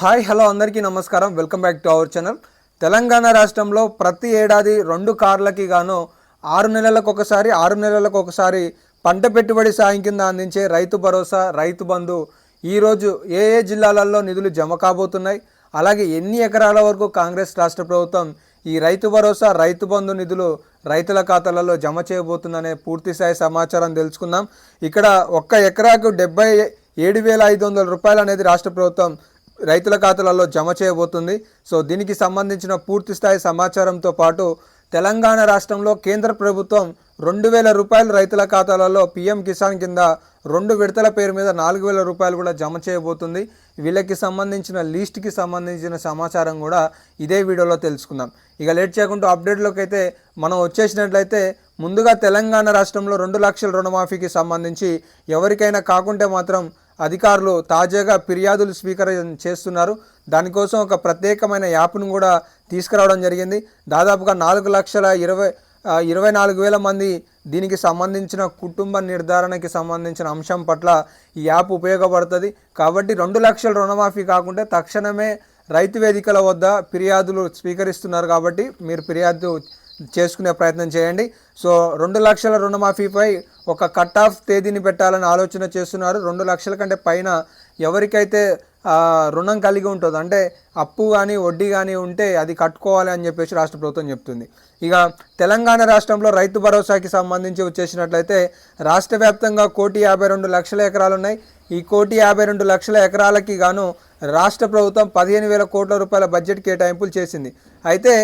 Hi hello అందరికీ నమస్కారం. Welcome back to our channel. Telangana రాష్ట్రంలో ప్రతి ఏడాది రెండు కార్లకి గాను ఆరు నెలలకు ఒకసారి ఆరు నెలలకు ఒకసారి పంట పెట్టుబడి సాయం కింద అందించే రైతు భరోసా రైతు బంధు ఈరోజు ఏ ఏ జిల్లాలలో నిధులు జమ కాబోతున్నాయి? అలాగే ఎన్ని ఎకరాల వరకు కాంగ్రెస్ రాష్ట్ర ప్రభుత్వం ఈ రైతు భరోసా రైతు బంధు నిధులు రైతుల ఖాతాలలో జమ చేయబోతుందనే పూర్తి స్థాయి సమాచారం తెలుసుకుందాం. ఇక్కడ ఒక్క ఎకరాకు డెబ్బై ఏడు వేల ఐదు వందల రూపాయలు అనేది రాష్ట్ర ప్రభుత్వం రైతుల ఖాతాలలో జమ చేయబోతుంది. సో దీనికి సంబంధించిన పూర్తి స్థాయి సమాచారంతో పాటు తెలంగాణ రాష్ట్రంలో కేంద్ర ప్రభుత్వం రెండు వేల రూపాయలు రైతుల ఖాతాలలో పీఎం కిసాన్ కింద రెండు విడతల పేరు మీద నాలుగు వేల రూపాయలు కూడా జమ చేయబోతుంది. వీళ్ళకి సంబంధించిన లీస్ట్కి సంబంధించిన సమాచారం కూడా ఇదే వీడియోలో తెలుసుకుందాం. ఇక లేట్ చేయకుండా అప్డేట్లోకి అయితే మనం వచ్చేసినట్లయితే ముందుగా తెలంగాణ రాష్ట్రంలో రెండు లక్షల రుణమాఫీకి సంబంధించి ఎవరికైనా కాకుంటే మాత్రం అధికారులు తాజాగా ఫిర్యాదులు స్వీకరణ చేస్తున్నారు. దానికోసం ఒక ప్రత్యేకమైన యాప్ను కూడా తీసుకురావడం జరిగింది. దాదాపుగా నాలుగు లక్షల ఇరవై ఇరవై నాలుగు వేల మంది దీనికి సంబంధించిన కుటుంబ నిర్ధారణకి సంబంధించిన అంశం పట్ల ఈ యాప్ ఉపయోగపడుతుంది. కాబట్టి రెండు లక్షల రుణమాఫీ కాకుండా తక్షణమే రైతు వేదికల వద్ద ఫిర్యాదులు స్వీకరిస్తున్నారు. కాబట్టి మీరు ఫిర్యాదు చేసుకునే ప్రయత్నం చేయండి. సో రెండు లక్షల రుణమాఫీపై ఒక కట్ ఆఫ్ తేదీని పెట్టాలని ఆలోచన చేస్తున్నారు. రెండు లక్షల కంటే పైన ఎవరికైతే రుణం కలిగి ఉంటుంది అంటే అప్పు కానీ వడ్డీ కానీ ఉంటే అది కట్టుకోవాలి అని చెప్పేసి రాష్ట్ర ప్రభుత్వం చెప్తుంది. ఇక తెలంగాణ రాష్ట్రంలో రైతు భరోసాకి సంబంధించి వచ్చేసినట్లయితే రాష్ట్ర వ్యాప్తంగా కోటి యాభై రెండు లక్షల ఎకరాలు ఉన్నాయి ఈ కోటి యాభై రెండు లక్షల ఎకరాలకి గాను రాష్ట్ర ప్రభుత్వం పదిహేను వేల కోట్ల రూపాయల బడ్జెట్ కేటాయింపులు చేసింది. అయితే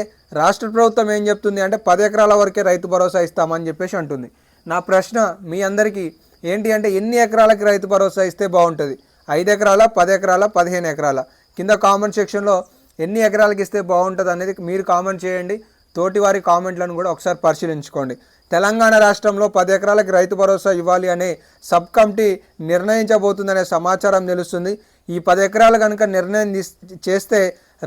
రాష్ట్ర ప్రభుత్వం ఏం చెప్తుంది అంటే పది ఎకరాల వరకే రైతు భరోసా ఇస్తామని చెప్పేసి అంటుంది. నా ప్రశ్న మీ అందరికీ ఏంటి అంటే ఎన్ని ఎకరాలకి రైతు భరోసా ఇస్తే బాగుంటుంది? ఐదు ఎకరాల పది ఎకరాల పదిహేను ఎకరాల? కింద కామెంట్ సెక్షన్లో ఎన్ని ఎకరాలకి ఇస్తే బాగుంటుంది అనేది మీరు కామెంట్ చేయండి. తోటి వారి కామెంట్లను కూడా ఒకసారి పరిశీలించుకోండి. తెలంగాణ రాష్ట్రంలో పది ఎకరాలకి రైతు భరోసా ఇవ్వాలి అనే సబ్ కమిటీ నిర్ణయించబోతుందనే సమాచారం తెలుస్తుంది. ఈ పది ఎకరాలు కనుక నిర్ణయం చేస్తే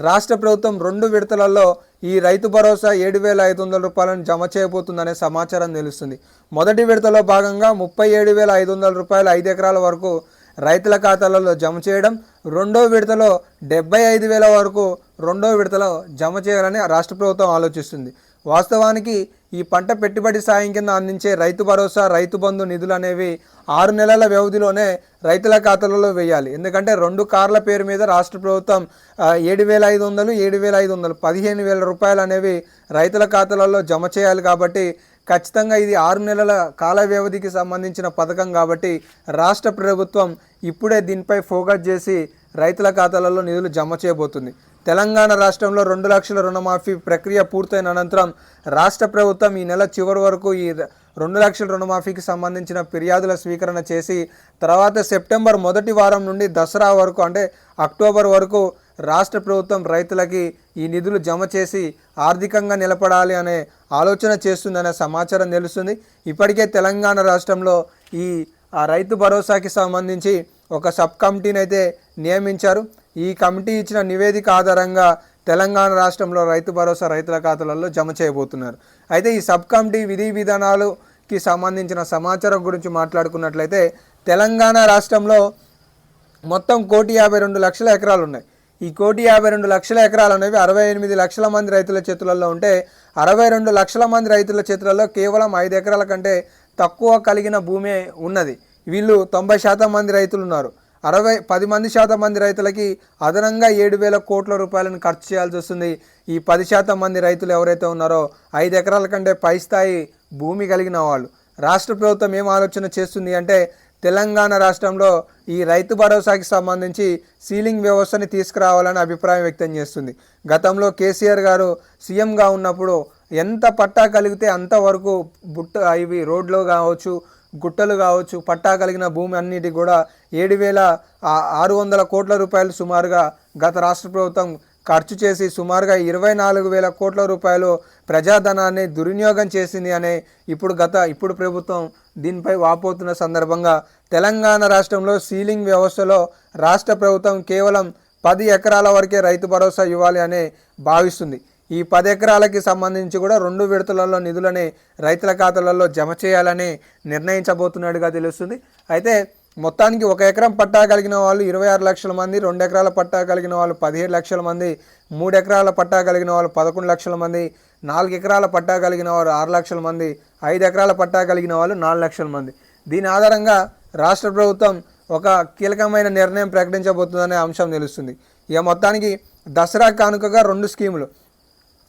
రాష్ట్ర ప్రభుత్వం రెండు విడతలలో ఈ రైతు భరోసా ఏడు వేల ఐదు వందల రూపాయలను జమ చేయబోతుందనే సమాచారం తెలుస్తుంది. మొదటి విడతలో భాగంగా ముప్పై ఏడు వేల ఐదు వందల రూపాయలు ఐదు ఎకరాల వరకు రైతుల ఖాతాలలో జమ చేయడం రెండో విడతలో డెబ్బై ఐదు వేల వరకు రెండో విడతలో జమ చేయాలని రాష్ట్ర ప్రభుత్వం ఆలోచిస్తుంది. వాస్తవానికి ఈ పంట పెట్టుబడి సాయం కింద అందించే రైతు భరోసా రైతు బంధు నిధులు అనేవి ఆరు నెలల వ్యవధిలోనే రైతుల ఖాతాలలో వేయాలి. ఎందుకంటే రెండు కార్ల పేరు మీద రాష్ట్ర ప్రభుత్వం ఏడు వేల ఐదు వందలు ఏడు వేల ఐదు వందలు పదిహేను వేల రూపాయలు అనేవి రైతుల ఖాతాలలో జమ చేయాలి కాబట్టి ఖచ్చితంగా ఇది ఆరు నెలల కాల వ్యవధికి సంబంధించిన పథకం కాబట్టి రాష్ట్ర ప్రభుత్వం ఇప్పుడే దీనిపై ఫోకస్ చేసి రైతుల ఖాతాలలో నిధులు జమ చేయబోతుంది. తెలంగాణ రాష్ట్రంలో రెండు లక్షల రుణమాఫీ ప్రక్రియ పూర్తయిన అనంతరం రాష్ట్ర ప్రభుత్వం ఈ నెల చివరి వరకు ఈ రెండు లక్షల రుణమాఫీకి సంబంధించిన ఫిర్యాదుల స్వీకరణ చేసి తర్వాత సెప్టెంబర్ మొదటి వారం నుండి దసరా వరకు అంటే అక్టోబర్ వరకు రాష్ట్ర ప్రభుత్వం రైతులకి ఈ నిధులు జమ చేసి ఆర్థికంగా నిలబడాలి అనే ఆలోచన చేస్తుందనే సమాచారం తెలుస్తుంది. ఇప్పటికే తెలంగాణ రాష్ట్రంలో ఈ రైతు భరోసాకి సంబంధించి ఒక సబ్ కమిటీని అయితే నియమించారు. ఈ కమిటీ ఇచ్చిన నివేదిక ఆధారంగా తెలంగాణ రాష్ట్రంలో రైతు భరోసా రైతుల ఖాతాలలో జమ చేయబోతున్నారు. అయితే ఈ సబ్ కమిటీ విధి విధానాలుకి సంబంధించిన సమాచారం గురించి మాట్లాడుకున్నట్లయితే తెలంగాణ రాష్ట్రంలో మొత్తం కోటి యాభై రెండు లక్షల ఎకరాలు ఉన్నాయి. ఈ కోటి యాభై రెండు లక్షల ఎకరాలు అనేవి అరవై ఎనిమిది లక్షల మంది రైతుల చేతులలో ఉంటే అరవై రెండు లక్షల మంది రైతుల చేతులలో కేవలం ఐదు ఎకరాల కంటే తక్కువ కలిగిన భూమే ఉన్నది. వీళ్ళు తొంభై శాతం మంది రైతులు ఉన్నారు. అరవై పది మంది శాతం మంది రైతులకి అదనంగా ఏడు వేల కోట్ల రూపాయలను ఖర్చు చేయాల్సి వస్తుంది. ఈ పది శాతం మంది రైతులు ఎవరైతే ఉన్నారో ఐదు ఎకరాల కంటే పై స్థాయి భూమి కలిగిన వాళ్ళు. రాష్ట్ర ప్రభుత్వం ఏం ఆలోచన చేస్తుంది అంటే తెలంగాణ రాష్ట్రంలో ఈ రైతు భరోసాకి సంబంధించి సీలింగ్ వ్యవస్థని తీసుకురావాలని అభిప్రాయం వ్యక్తం చేస్తుంది. గతంలో కేసీఆర్ గారు సీఎంగా ఉన్నప్పుడు ఎంత పట్టా కలిగితే అంతవరకు బుట్ట ఇవి రోడ్లు కావచ్చు గుట్టలు కావచ్చు పట్టా కలిగిన భూమి అన్నిటి కూడా ఏడు వేల ఆరు వందల కోట్ల రూపాయలు సుమారుగా గత రాష్ట్ర ప్రభుత్వం ఖర్చు చేసి సుమారుగా ఇరవై నాలుగు వేల కోట్ల రూపాయలు ప్రజాధనాన్ని దుర్వినియోగం చేసింది అనే ఇప్పుడు గత ఇప్పుడు ప్రభుత్వం దీనిపై వాపోతున్న సందర్భంగా తెలంగాణ రాష్ట్రంలో సీలింగ్ వ్యవస్థలో రాష్ట్ర ప్రభుత్వం కేవలం పది ఎకరాల వరకే రైతు భరోసా ఇవ్వాలి అనే భావిస్తుంది. ఈ పది ఎకరాలకి సంబంధించి కూడా రెండు విడతలలో నిధులని రైతుల ఖాతాలలో జమ చేయాలని నిర్ణయించబోతున్నట్టుగా తెలుస్తుంది. అయితే మొత్తానికి ఒక ఎకరం పట్టా కలిగిన వాళ్ళు ఇరవై ఆరు లక్షల మంది రెండు ఎకరాల పట్టా కలిగిన వాళ్ళు పదిహేడు లక్షల మంది మూడు ఎకరాల పట్టా కలిగిన వాళ్ళు పదకొండు లక్షల మంది నాలుగు ఎకరాల పట్టా కలిగిన వారు ఆరు లక్షల మంది ఐదు ఎకరాల పట్టా కలిగిన వాళ్ళు నాలుగు లక్షల మంది. దీని ఆధారంగా రాష్ట్ర ప్రభుత్వం ఒక కీలకమైన నిర్ణయం ప్రకటించబోతుందనే అంశం తెలుస్తుంది. ఇక మొత్తానికి దసరా కానుకగా రెండు స్కీములు.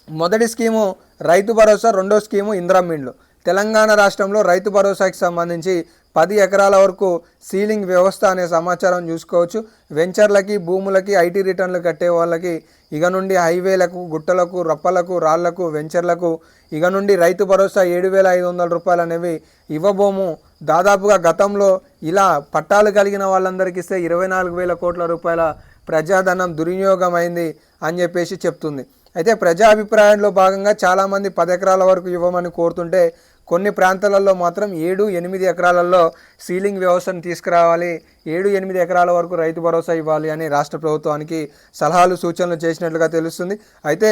మొదటి స్కీము రైతు భరోసా రెండో స్కీము ఇంద్రామీండ్లు తెలంగాణ రాష్ట్రంలో రైతు భరోసాకి సంబంధించి పది ఎకరాల వరకు సీలింగ్ వ్యవస్థ అనే సమాచారం చూసుకోవచ్చు. వెంచర్లకి భూములకి ఐటీ రిటర్న్లు కట్టే వాళ్ళకి ఇక నుండి హైవేలకు గుట్టలకు రప్పలకు రాళ్ళకు వెంచర్లకు ఇక నుండి రైతు భరోసా ఏడు వేల ఐదు వందల రూపాయలు అనేవి ఇవ్వబోము. దాదాపుగా గతంలో ఇలా పట్టాలు కలిగిన వాళ్ళందరికీ ఇస్తే ఇరవై నాలుగు వేల కోట్ల రూపాయల ప్రజాధనం దుర్వినియోగం అయింది అని చెప్పేసి చెప్తుంది. అయితే ప్రజా అభిప్రాయంలో భాగంగా చాలామంది పది ఎకరాల వరకు ఇవ్వమని కోరుతుంటే కొన్ని ప్రాంతాలలో మాత్రం ఏడు ఎనిమిది ఎకరాలలో సీలింగ్ వ్యవస్థను తీసుకురావాలి ఏడు ఎనిమిది ఎకరాల వరకు రైతు భరోసా ఇవ్వాలి అని రాష్ట్ర ప్రభుత్వానికి సలహాలు సూచనలు చేసినట్లుగా తెలుస్తుంది. అయితే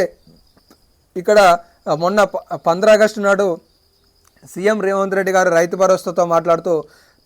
ఇక్కడ మొన్న పంద్ర ఆగస్టు నాడు సీఎం రేవంత్ రెడ్డి గారు రైతు భరోసాతో మాట్లాడుతూ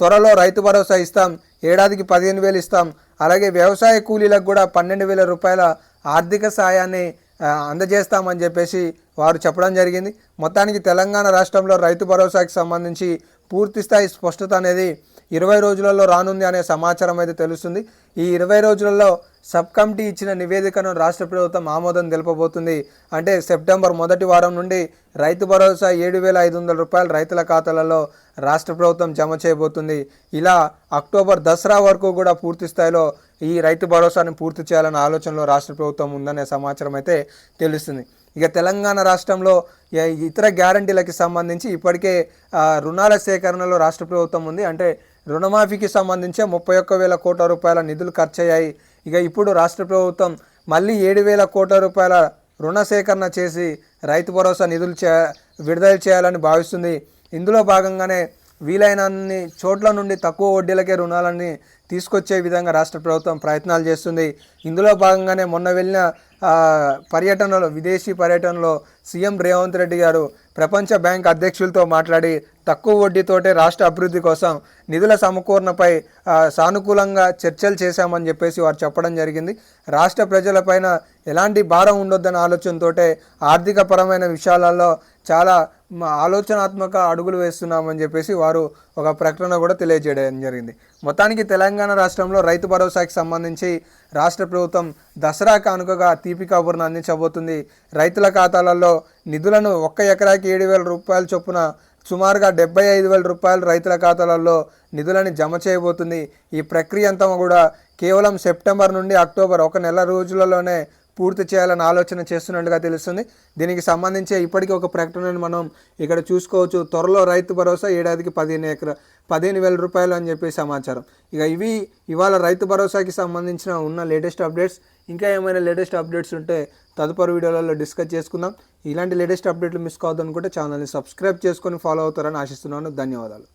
త్వరలో రైతు భరోసా ఇస్తాం ఏడాదికి పదిహేను వేలు ఇస్తాం అలాగే వ్యవసాయ కూలీలకు కూడా పన్నెండు వేల రూపాయల ఆర్థిక సాయాన్ని అందజేస్తామని చెప్పేసి వారు చెప్పడం జరిగింది. మొత్తానికి తెలంగాణ రాష్ట్రంలో రైతు భరోసాకి సంబంధించి పూర్తి స్థాయి స్పష్టత అనేది ఇరవై రోజులలో రానుంది అనే సమాచారం అయితే తెలుస్తుంది. ఈ ఇరవై రోజులలో సబ్ కమిటీ ఇచ్చిన నివేదికను రాష్ట్ర ప్రభుత్వం ఆమోదం తెలుపబోతుంది. అంటే సెప్టెంబర్ మొదటి వారం నుండి రైతు భరోసా ఏడు వేల ఐదు వందల రూపాయలు రైతుల ఖాతాలలో రాష్ట్ర ప్రభుత్వం జమ చేయబోతుంది. ఇలా అక్టోబర్ దసరా వరకు కూడా పూర్తి స్థాయిలో ఈ రైతు భరోసాను పూర్తి చేయాలన్న ఆలోచనలో రాష్ట్ర ప్రభుత్వం ఉందనే సమాచారం అయితే తెలుస్తుంది. ఇక తెలంగాణ రాష్ట్రంలో ఇతర గ్యారంటీలకి సంబంధించి ఇప్పటికే రుణాల సేకరణలో రాష్ట్ర ప్రభుత్వం ఉంది. అంటే రుణమాఫీకి సంబంధించి ముప్పై ఒక్క వేల కోట్ల రూపాయల నిధులు ఖర్చయ్యాయి. ఇక ఇప్పుడు రాష్ట్ర ప్రభుత్వం మళ్ళీ ఏడు వేల కోట్ల రూపాయల రుణ సేకరణ చేసి రైతు భరోసా నిధులు చే విడుదల చేయాలని భావిస్తుంది. ఇందులో భాగంగానే వీలైనన్ని చోట్ల నుండి తక్కువ వడ్డీలకే రుణాలని తీసుకొచ్చే విధంగా రాష్ట్ర ప్రభుత్వం ప్రయత్నాలు చేస్తుంది. ఇందులో భాగంగానే మొన్న వెళ్ళిన పర్యటనలో విదేశీ పర్యటనలో సీఎం రేవంత్ రెడ్డి గారు ప్రపంచ బ్యాంక్ అధ్యక్షులతో మాట్లాడి తక్కువ వడ్డీతోటే రాష్ట్ర అభివృద్ధి కోసం నిధుల సమకూర్ణపై సానుకూలంగా చర్చలు చేశామని చెప్పేసి వారు చెప్పడం జరిగింది. రాష్ట్ర ప్రజలపైన ఎలాంటి భారం ఉండొద్దన్న ఆలోచనతోటే ఆర్థికపరమైన విషయాలలో చాలా ఆలోచనాత్మక అడుగులు వేస్తున్నామని చెప్పేసి వారు ఒక ప్రకటన కూడా తెలియజేయడం జరిగింది. మొత్తానికి తెలంగాణ రాష్ట్రంలో రైతు భరోసాకి సంబంధించి రాష్ట్ర ప్రభుత్వం దసరా కానుకగా తీపి కబుర్ను అందించబోతుంది. రైతుల ఖాతాలలో నిధులను ఒక్క ఎకరాకి ఏడు వేల రూపాయల చొప్పున సుమారుగా డెబ్బై ఐదు వేల రూపాయలు రైతుల ఖాతాలలో నిధులని జమ చేయబోతుంది. ఈ ప్రక్రియ అంతా కూడా కేవలం సెప్టెంబర్ నుండి అక్టోబర్ ఒక నెల రోజులలోనే పూర్తి చేయాలని ఆలోచన చేస్తున్నట్టుగా తెలుస్తుంది. దీనికి సంబంధించి ఇప్పటికీ ఒక ప్రకటనను మనం ఇక్కడ చూసుకోవచ్చు. త్వరలో రైతు భరోసా ఏడాదికి పదిహేను ఎకర పదిహేను వేల రూపాయలు అని చెప్పి సమాచారం. ఇక ఇవి ఇవాళ రైతు భరోసాకి సంబంధించిన ఉన్న లేటెస్ట్ అప్డేట్స్. ఇంకా ఏమైనా లేటెస్ట్ అప్డేట్స్ ఉంటే తదుపరి వీడియోలలో డిస్కస్ చేసుకుందాం. ఇలాంటి లేటెస్ట్ అప్డేట్లు మిస్ కావద్దనుకుంటే ఛానల్ని సబ్స్క్రైబ్ చేసుకొని ఫాలో అవుతారని ఆశిస్తున్నాను. ధన్యవాదాలు.